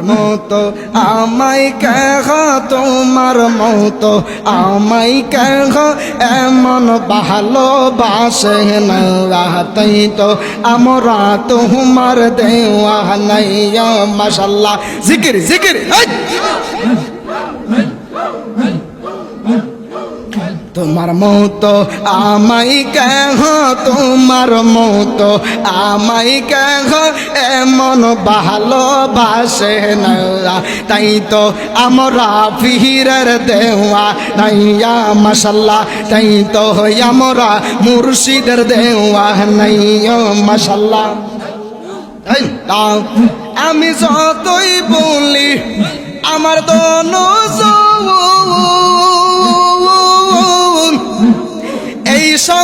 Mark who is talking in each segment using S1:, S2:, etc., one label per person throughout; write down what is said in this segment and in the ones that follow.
S1: তোমার মতো আমাই কেহ তোমার মতো আমাই কেহ এমন ভালোবাসে নাই তো আমরা তোমার দেওয়া নাই মশাল্লাহ। জিকির জিকির তোমার মতো আমাই কেহ তোমার মতো আমাই কেহ এমন ভালোবাসে না। তাই তো আমরা ফিরের দেওয়া নাইয়া মশাল্লা তাই তো আমরা মুর্শিদের দেওয়া নাইয়া মশাল্লা আমি যতই বলি, আমার দোনো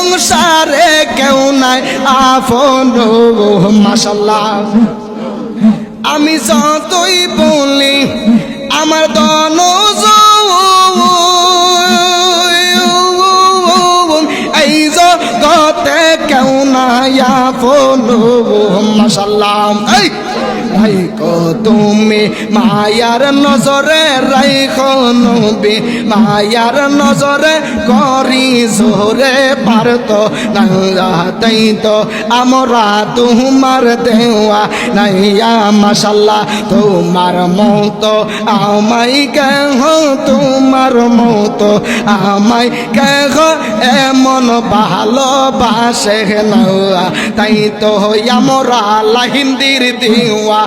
S1: সংসারে কেউ নাই, আপন মাসাল্লাহ আমি যতই বলি, আমার দন এই জগতে কেউ নাই, আপন মাসাল্লাহ এই! রাইখো তুমি, মায়ার নজরে রাইখো নবী, মায়ার নজরে করি জোরে পারত তাই তো আমরা তোমার দেওয়া নাইয়া মাসাল্লাহ তোমার মতো আমাই কেহ তোমার মতো আমাই কেহ এমন ভালোবাসে না তাই তো আমরা লাহিন্দির দেওয়া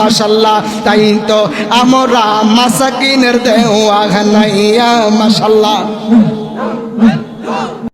S1: মাসাল্লাহ তাই তো আমরা মাসাকিনের দেওয়া নাইয়া মাসাল্লাহ